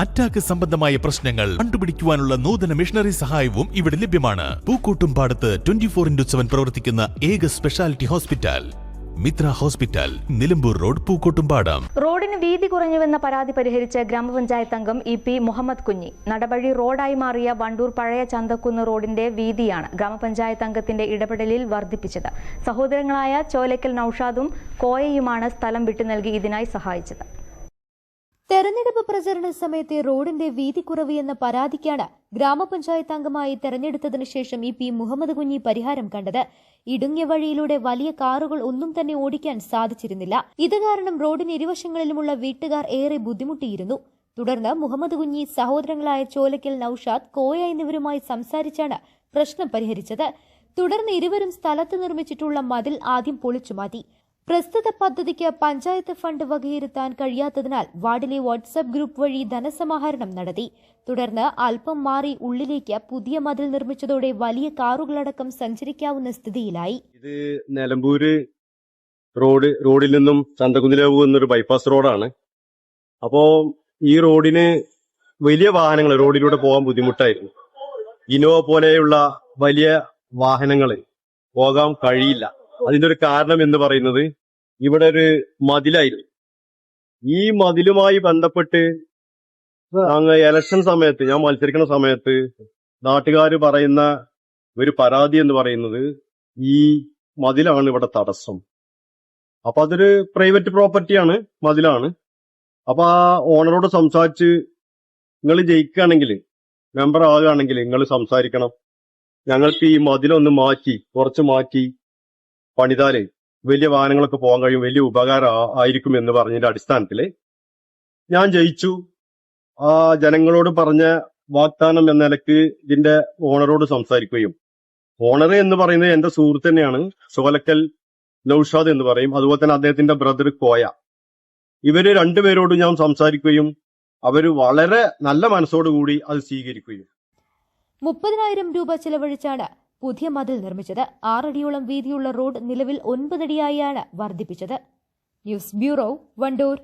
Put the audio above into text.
Attack സംബന്ധമായ പ്രശ്നങ്ങൾ കണ്ടുപിടിക്കുവാനുള്ള നൂതന മിഷണറി സഹായവും ഇവിടെ ലഭ്യമാണ്. പൂക്കോട്ടും പാടത്ത് ട്വന്റി ഫോർ ഇൻഡു സെവൻ പ്രവർത്തിക്കുന്ന ഏക speciality hospital Mitra hospital Nilambur road Pookkottumpadam. റോഡിന് വീതി കുറഞ്ഞുവെന്ന പരാതി പരിഹരിച്ച ഗ്രാമപഞ്ചായത്ത് അംഗം ഇ പി മുഹമ്മദ് കുഞ്ഞി. നടപടി റോഡായി മാറിയ വണ്ടൂർ പഴയ ചന്തക്കുന്ന് റോഡിന്റെ വീതിയാണ് ഗ്രാമപഞ്ചായത്ത് അംഗത്തിന്റെ ഇടപെടലിൽ വർദ്ധിപ്പിച്ചത്. സഹോദരങ്ങളായ ചോലക്കൽ നൌഷാദും കോയയുമാണ് സ്ഥലം വിട്ടു നൽകി ഇതിനായി സഹായിച്ചത്. തെരഞ്ഞെടുപ്പ് പ്രചരണ സമയത്തെ റോഡിന്റെ വീതി കുറവ് എന്ന പരാതിക്കാണ് ഗ്രാമപഞ്ചായത്ത് അംഗമായി തെരഞ്ഞെടുത്തതിനു ശേഷം ഇ പി മുഹമ്മദ് കുഞ്ഞി പരിഹാരം കണ്ടത്. ഇടുങ്ങിയ വഴിയിലൂടെ വലിയ കാറുകൾ ഒന്നും തന്നെ ഓടിക്കാൻ സാധിച്ചിരുന്നില്ല. ഇത് കാരണം റോഡിന് ഇരുവശങ്ങളിലുമുള്ള വീട്ടുകാർ ഏറെ ബുദ്ധിമുട്ടിയിരുന്നു. തുടർന്ന് മുഹമ്മദ് കുഞ്ഞി സഹോദരങ്ങളായ ചോലക്കൽ നൌഷാദ് കോയ എന്നിവരുമായി സംസാരിച്ചാണ് പ്രശ്നം പരിഹരിച്ചത്. തുടർന്ന് ഇരുവരും സ്ഥലത്ത് നിർമ്മിച്ചിട്ടുള്ള മതിൽ ആദ്യം പൊളിച്ചുമാറ്റി. പ്രസ്തുത പദ്ധതിക്ക് പഞ്ചായത്ത് ഫണ്ട് വകയിരുത്താൻ കഴിയാത്തതിനാൽ വാർഡിലെ വാട്സ്ആപ്പ് ഗ്രൂപ്പ് വഴി ധനസമാഹരണം നടത്തി. തുടർന്ന് അല്പം മാറി ഉള്ളിലേക്ക് പുതിയ മതിൽ നിർമ്മിച്ചതോടെ വലിയ കാറുകളടക്കം സഞ്ചരിക്കാവുന്ന സ്ഥിതിയിലായി. ഇത് നിലമ്പൂര് റോഡ് റോഡിൽ നിന്നും ചന്തകുന്നിലേക്ക് പോകുന്നൊരു ബൈപ്പാസ് റോഡാണ്. അപ്പോ ഈ റോഡിന് വലിയ വാഹനങ്ങൾ റോഡിലൂടെ പോകാൻ ബുദ്ധിമുട്ടായിരുന്നു. ഇനോവ പോലെയുള്ള വലിയ വാഹനങ്ങൾ പോകാൻ കഴിയില്ല. അതിന്റെ ഒരു കാരണം എന്ന് പറയുന്നത് ഇവിടെ ഒരു മതിലായിരുന്നു. ഈ മതിലുമായി ബന്ധപ്പെട്ട് അങ്ങ് എലക്ഷൻ സമയത്ത് ഞാൻ മത്സരിക്കുന്ന സമയത്ത് നാട്ടുകാർ പറയുന്ന ഒരു പരാതി എന്ന് പറയുന്നത് ഈ മതിലാണ് ഇവിടെ തടസ്സം. അപ്പൊ അതൊരു പ്രൈവറ്റ് പ്രോപ്പർട്ടിയാണ് മതിലാണ്. അപ്പൊ ആ ഓണറോട് സംസാരിച്ച് നിങ്ങൾ ജയിക്കുകയാണെങ്കിൽ മെമ്പർ ആകുകയാണെങ്കിൽ നിങ്ങൾ സംസാരിക്കണം. ഞങ്ങൾക്ക് ഈ മതിലൊന്ന് മാറ്റി കുറച്ച് മാറ്റി പണിതാൽ. വലിയ വാഹനങ്ങളൊക്കെ പോകാൻ കഴിയും വലിയ ഉപകാരം ആയിരിക്കും എന്ന് പറഞ്ഞതിന്റെ അടിസ്ഥാനത്തിൽ ഞാൻ ജയിച്ചു. ആ ജനങ്ങളോട് പറഞ്ഞ വാഗ്ദാനം എന്ന നിലയ്ക്ക് ഇതിന്റെ ഓണറോട് സംസാരിക്കുകയും ഓണർ എന്ന് പറയുന്നത് എന്റെ സുഹൃത്ത് തന്നെയാണ് സോലക്കൽ നൌഷാദ് എന്ന് പറയും. അതുപോലെ തന്നെ അദ്ദേഹത്തിന്റെ ബ്രദർ കോയ. ഇവർ രണ്ടുപേരോടും ഞാൻ സംസാരിക്കുകയും അവർ വളരെ നല്ല മനസ്സോടുകൂടി അത് സ്വീകരിക്കുകയും. മുപ്പതിനായിരം രൂപ ചെലവഴിച്ചാണ് പുതിയ മതിൽ നിർമ്മിച്ചത് ആറടിയോളം വീതിയുള്ള റോഡ് നിലവിൽ ഒൻപതടിയായാണ് വർദ്ധിപ്പിച്ചത്. News bureau Wandoor.